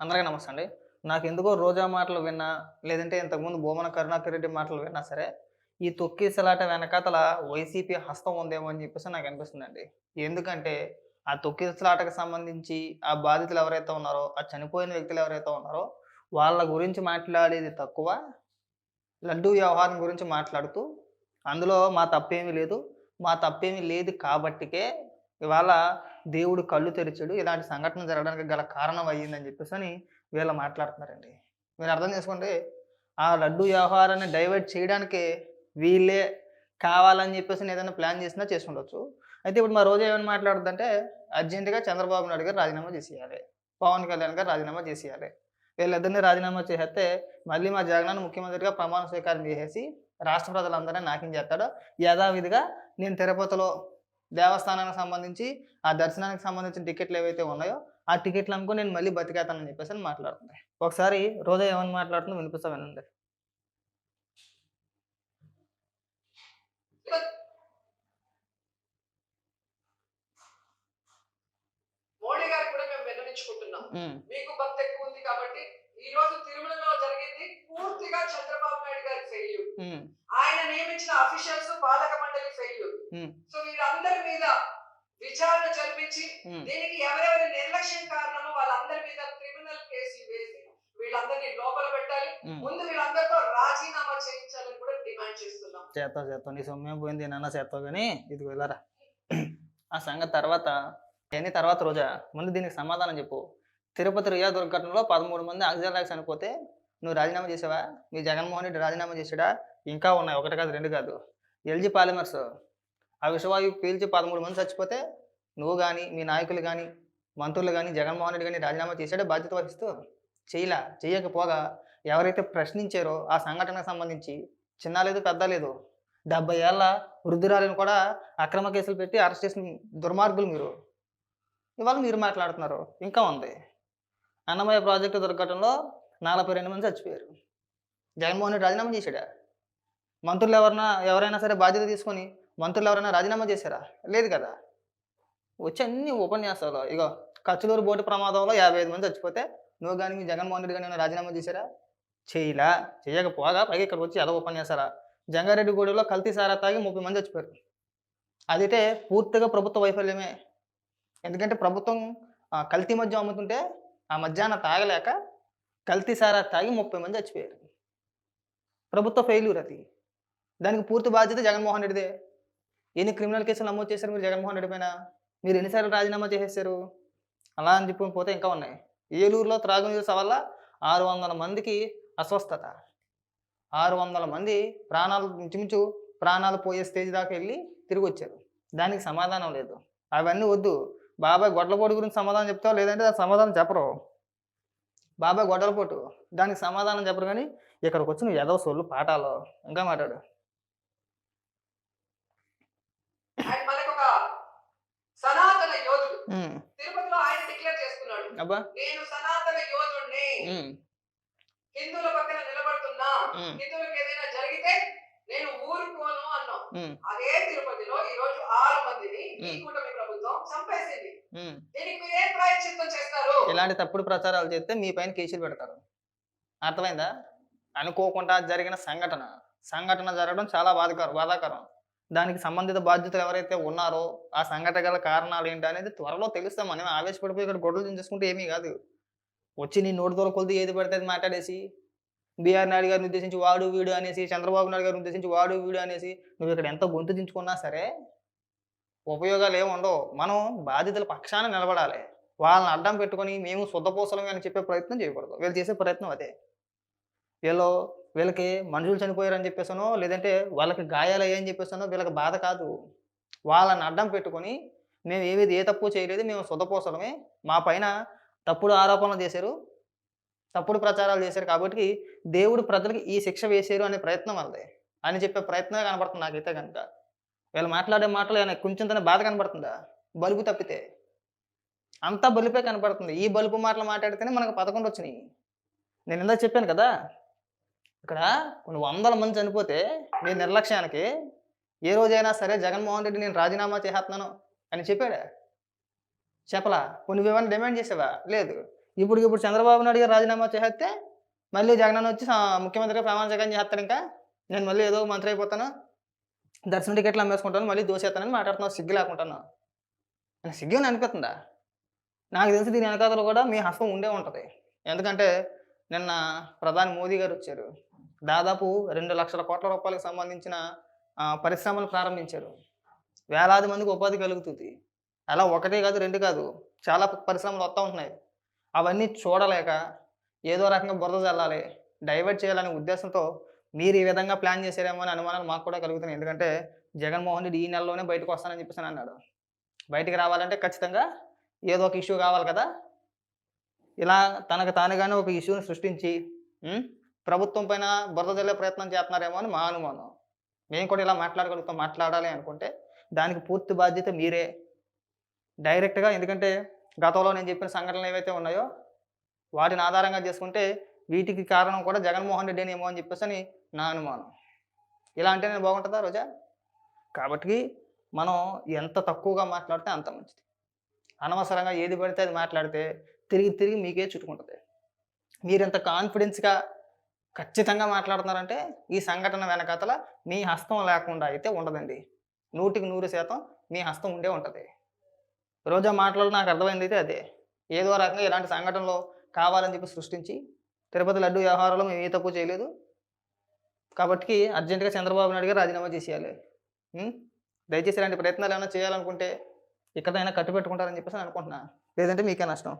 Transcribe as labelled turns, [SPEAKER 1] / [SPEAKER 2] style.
[SPEAKER 1] అందరికీ నమస్తే అండి. నాకు ఎందుకో రోజా మాటలు విన్నా లేదంటే ఇంతకుముందు భూమన కరుణాకర్ రెడ్డి మాటలు విన్నా సరే ఈ తొక్కిసలాట వెనకాతల వైసీపీ హస్తం ఉందేమో అని చెప్పేసి నాకు అనిపిస్తుందండి. ఎందుకంటే ఆ తొక్కిసలాటకు సంబంధించి ఆ బాధితులు ఎవరైతే ఉన్నారో ఆ చనిపోయిన వ్యక్తులు ఎవరైతే ఉన్నారో వాళ్ళ గురించి మాట్లాడేది తక్కువ లడ్డూ వ్యవహారం గురించి మాట్లాడుతూ అందులో మా తప్పేమీ లేదు. మా తప్పేమీ లేదు కాబట్టికే ఇవాళ దేవుడు కళ్ళు తెరిచాడు ఇలాంటి సంఘటన జరగడానికి గల కారణం అయ్యిందని చెప్పేసి అని వీళ్ళు మాట్లాడుతున్నారండి. మీరు అర్థం చేసుకోండి ఆ లడ్డు వ్యవహారాన్ని డైవర్ట్ చేయడానికి వీళ్ళే కావాలని చెప్పేసి ఏదైనా ప్లాన్ చేసినా చేసి ఉండొచ్చు అయితే ఇప్పుడు మా రోజు ఏమైనా మాట్లాడుతుందంటే అర్జెంటుగా చంద్రబాబు నాయుడు గారు రాజీనామా చేసేయాలి పవన్ కళ్యాణ్ గారు రాజీనామా చేసేయాలి. వీళ్ళిద్దరిని రాజీనామా చేసేస్తే మళ్ళీ మా జగనాన్ని ముఖ్యమంత్రిగా ప్రమాణ స్వీకారం చేసేసి రాష్ట్ర ప్రజలందరినీ నాకేం చేస్తాడో యథావిధిగా నేను తిరుపతిలో దేవస్థానానికి సంబంధించి ఆ దర్శనానికి సంబంధించిన టికెట్లు ఏవైతే ఉన్నాయో ఆ టికెట్లు అమ్ముకొని నేను మళ్ళీ బతికేతానని చెప్పేసి అని మాట్లాడుతుంది ఒకసారి రోజా ఏమని మాట్లాడుతుందో వినిపిస్తా వినండి.
[SPEAKER 2] మోడీ గారికి కూడా మేము విన్నవించుకుంటున్నాం
[SPEAKER 1] ఉమ్,
[SPEAKER 2] మీకు భక్తి ఎక్కువ ఉంది కాబట్టి ఈ రోజు తిరుమలలో జరిగింది పూర్తిగా చంద్రబాబు నాయుడు గారి ఫెయిల్యూర్ ఆయన నియమించిన అఫీషియల్స్ పాలక మండలి
[SPEAKER 1] ఉమ్,
[SPEAKER 2] సో వీళ్ళందరి మీద విచారణ జరిపించి
[SPEAKER 1] ఉమ్.
[SPEAKER 2] దీనికి ఎవరెవరి నిర్లక్ష్యం కారణమో వాళ్ళందరి మీద క్రిమినల్ కేసులు వేసి వీళ్ళందరినీ లోపల పెట్టాలి.
[SPEAKER 1] ఉమ్.
[SPEAKER 2] ముందు వీళ్ళందరితో రాజీనామా చేయించాలని కూడా డిమాండ్ చేస్తున్నాం.
[SPEAKER 1] చేస్తావు చేస్తావు. నీ సొమ్మేం పోయింది? నాన్న చేస్తావు కానీ ఇది వెళ్ళరా. ఆ సంగతి తర్వాత ఎన్ని తర్వాత రోజా. ముందు దీనికి సమాధానం చెప్పు. తిరుపతి రియా దుర్ఘటనలో పదమూడు మంది ఆక్సిజన్ లాక్స్ చనిపోతే నువ్వు రాజీనామా చేసావా? మీ జగన్మోహన్ రెడ్డి రాజీనామా చేసాడా ఇంకా ఉన్నాయి. ఒకటి కాదు రెండు కాదు. LG polymers. ఆ విషవాయువు పీల్చి పదమూడు మంది చచ్చిపోతే నువ్వు కానీ మీ నాయకులు కానీ మంత్రులు కానీ జగన్మోహన్ రెడ్డి కానీ రాజీనామా చేసాడే బాధ్యత వహిస్తూ చేయలా చేయకపోగా ఎవరైతే ప్రశ్నించారో ఆ సంఘటనకు సంబంధించి చిన్న లేదు పెద్ద లేదు డెబ్బై ఏళ్ళ వృద్ధురాలను కూడా అక్రమ కేసులు పెట్టి అరెస్ట్ చేసిన దుర్మార్గులు మీరు. ఇవాళ మీరు మాట్లాడుతున్నారు. ఇంకా ఉంది. అన్నమయ్య ప్రాజెక్టు దుర్ఘటనలో నలభై రెండు మంది చచ్చిపోయారు. జగన్మోహన్ రెడ్డి రాజీనామా చేశాడా? మంత్రులు ఎవరైనా ఎవరైనా సరే బాధ్యత తీసుకొని మంత్రులు ఎవరైనా రాజీనామా చేశారా? లేదు కదా. వచ్చి అన్ని ఉపన్యాసాలు. ఇగో కచ్చులూరు బోటు ప్రమాదంలో యాభై ఐదు మంది చచ్చిపోతే నువ్వు కానీ మీ జగన్మోహన్ రెడ్డి కానీ రాజీనామా చేశారా? చేయలా. చేయకపోగా పైగా ఇక్కడ వచ్చి ఎలా ఉపన్యాసారా జంగారెడ్డి గూడెలో కల్తీ సారా తాగి ముప్పై మంది చచ్చిపోయారు. అదైతే పూర్తిగా ప్రభుత్వ వైఫల్యమే. ఎందుకంటే ప్రభుత్వం ఆ, కల్తీ మద్యం అమ్ముతుంటే ఆ మధ్యాహ్నం తాగలేక కల్తీ సారా తాగి ముప్పై మంది చచ్చిపోయారు. ప్రభుత్వ ఫెయిల్యూర్ అది. దానికి పూర్తి బాధ్యత జగన్మోహన్ రెడ్డిదే. ఎన్ని క్రిమినల్ కేసులు నమోదు చేశారు మీరు జగన్మోహన్ రెడ్డి పైన? మీరు ఎన్నిసార్లు రాజీనామా చేసేసారు అలా అని చెప్పుకుని పోతే ఇంకా ఉన్నాయి. ఏలూరులో త్రాగునీరు వల్ల ఆరు వందల మందికి అస్వస్థత. ఆరు వందల మంది ప్రాణాలు ఇంచుమించు ప్రాణాలు పోయే స్టేజ్ దాకా వెళ్ళి తిరిగి వచ్చారు. దానికి సమాధానం లేదు. అవన్నీ వద్దు. బాబాయ్ గొడ్లపోటు గురించి సమాధానం చెప్తావు లేదంటే దానికి సమాధానం చెప్పరు. బాబాయ్ గొడ్డలపోటు. దానికి సమాధానం చెప్పరు కానీ ఇక్కడికి వచ్చి నువ్వు ఎదవ సొల్లు పాఠాలు. ఇంకా మాట్లాడు
[SPEAKER 2] ఆయన మనకొక సనాతన యోధుడు
[SPEAKER 1] ఉమ్,
[SPEAKER 2] తిరుపతిలో ఆయన డిక్లేర్ చేసుకున్నాడు
[SPEAKER 1] అబ్బా.
[SPEAKER 2] నేను సనాతన యోధుడిని హిందువుల పక్కన నిలబడుతున్నా. హిందువులకు ఏదైనా జరిగితే నేను ఊరుకోను అన్నాం అదే తిరుపతిలో ఈ రోజు ఆరు మందిని ఈ. కూటమి ప్రభుత్వం చంపేసింది. దీనికి మీరు ఏం ప్రాయశ్చిత్తం చేస్తారు?
[SPEAKER 1] ఇలాంటి తప్పుడు ప్రచారాలు చేస్తే మీ పైన కేసులు పెడతారు. అర్థమైందా? అనుకోకుండా జరిగిన సంఘటన. సంఘటన జరగడం చాలా బాధకరం బాధాకరం. దానికి సంబంధిత బాధ్యతలు ఎవరైతే ఉన్నారో ఆ సంఘటన గల కారణాలు ఏంటి అనేది త్వరలో తెలుస్తాం మనం ఆవేశపడిపోయి ఇక్కడ గొడవలు దించేసుకుంటే ఏమీ కాదు. వచ్చి నీ నోటి దూర కొలిది ఏది పడితే అది మాట్లాడేసి బీఆర్ నాయుడు గారిని ఉద్దేశించి వాడు వీడు అనేసి చంద్రబాబు నాయుడు గారిని ఉద్దేశించి వాడు వీడు అనేసి నువ్వు ఇక్కడ ఎంత గొంతు దించుకున్నా సరే ఉపయోగాలు ఏమి ఉండవు. మనం బాధితుల పక్షాన నిలబడాలి. వాళ్ళని అడ్డం పెట్టుకొని మేము శుద్ధపోసలమే అని చెప్పే ప్రయత్నం చేయకూడదు. వీళ్ళు చేసే ప్రయత్నం అదే. వీళ్ళు వీళ్ళకి మనుషులు చనిపోయారని చెప్పేసానో లేదంటే వాళ్ళకి గాయాలు అయ్యాయని చెప్పేసానో వీళ్ళకి బాధ కాదు. వాళ్ళని అడ్డం పెట్టుకొని మేము ఏవి ఏ తప్పు చేయలేదు మేము సొదపోసడమే మా పైన తప్పుడు ఆరోపణలు చేశారు తప్పుడు ప్రచారాలు చేశారు కాబట్టి దేవుడు ప్రజలకి ఈ శిక్ష వేశారు అనే ప్రయత్నం వాళ్ళది అని చెప్పే ప్రయత్నమే కనబడుతుంది నాకైతే కనుక. వీళ్ళు మాట్లాడే మాటలు ఏమైనా కొంచెం బాధ కనబడుతుందా బలుపు తప్పితే. అంతా బలుపే కనపడుతుంది. ఈ బలుపు మాటలు మాట్లాడితేనే మనకు పదకొండు వచ్చినాయి. నేను ఇందా చెప్పాను కదా ఇక్కడ కొన్ని వందల మంది చనిపోతే నీ నిర్లక్ష్యానికి ఏ రోజైనా సరే జగన్మోహన్ రెడ్డి నేను రాజీనామా చేస్తున్నాను అని చెప్పాడా? చెప్పలా? కొన్ని నువ్వేమైనా డిమాండ్ చేసావా? లేదు. ఇప్పుడు ఇప్పుడు చంద్రబాబు నాయుడు గారు రాజీనామా చేస్తే మళ్ళీ జగన్ అన్న వచ్చి ముఖ్యమంత్రిగా ప్రమాణ జగన్ చేస్తారు ఇంకా? నేను మళ్ళీ ఏదో మంత్రి అయిపోతాను దర్శన టికెట్లు అమ్మేసుకుంటాను మళ్ళీ దోసేస్తానని మాట్లాడుతున్నావు సిగ్గు లేకుంటాను నాకు సిగ్గు అని అనిపిస్తుందా? నాకు తెలిసి దీని వెనకాతలు కూడా మీ హస్తం ఉండే ఉంటుంది. ఎందుకంటే నిన్న ప్రధాని మోదీ గారు వచ్చారు. దాదాపు రెండు లక్షల కోట్ల రూపాయలకు సంబంధించిన పరిశ్రమలు ప్రారంభించారు. వేలాది మందికి ఉపాధి కలుగుతుంది. అలా ఒకటే కాదు రెండు కాదు చాలా పరిశ్రమలు వస్తూ ఉంటున్నాయి. అవన్నీ చూడలేక ఏదో రకంగా బురద చల్లాలి డైవర్ట్ చేయాలనే ఉద్దేశంతో మీరు ఈ విధంగా ప్లాన్ చేశారేమో అని అనుమానాలు మాకు కూడా కలుగుతున్నాయి. ఎందుకంటే జగన్మోహన్ రెడ్డి ఈ నెలలోనే బయటకు వస్తానని చెప్పేసి అన్నాడు. బయటికి రావాలంటే ఖచ్చితంగా ఏదో ఒక ఇష్యూ కావాలి కదా. ఇలా తనకు తానుగానే ఒక ఇష్యూని సృష్టించి ప్రభుత్వం పైన బురద జల్లే ప్రయత్నం చేస్తున్నారేమో అని మా అనుమానం. మేము కూడా ఇలా మాట్లాడగలుగుతాం మాట్లాడాలి అనుకుంటే దానికి పూర్తి బాధ్యత మీరే. డైరెక్ట్గా ఎందుకంటే గతంలో నేను చెప్పిన సంఘటనలు ఏవైతే ఉన్నాయో వాటిని ఆధారంగా చేసుకుంటే వీటికి కారణం కూడా జగన్మోహన్ రెడ్డి ఏమో అని చెప్పేసి అని నా అనుమానం. ఇలా అంటే నేను బాగుంటుందా రోజా? కాబట్టి మనం ఎంత తక్కువగా మాట్లాడితే అంత మంచిది. అనవసరంగా ఏది పడితే అది మాట్లాడితే తిరిగి తిరిగి మీకే చుట్టుకుంటుంది. మీరు ఎంత కాన్ఫిడెన్స్గా ఖచ్చితంగా మాట్లాడుతున్నారంటే ఈ సంఘటన వెనకాతల మీ హస్తం లేకుండా అయితే ఉండదండి. నూటికి నూరు శాతం మీ హస్తం ఉండే ఉంటుంది. రోజా మాట్లాడు నాకు అర్థమైంది అయితే అదే. ఏదో రకంగా ఇలాంటి సంఘటనలు కావాలని చెప్పి సృష్టించి తిరుపతి లడ్డు వ్యవహారంలో మేము ఏ తక్కువ చేయలేదు. కాబట్టి అర్జెంటుగా చంద్రబాబు నాయుడు గారు రాజీనామా చేసేయాలి. దయచేసి ఇలాంటి ప్రయత్నాలు ఏమైనా చేయాలనుకుంటే ఇక్కడైనా కట్టు పెట్టుకుంటారని చెప్పేసి నేను అనుకుంటున్నా. లేదంటే మీకే నష్టం.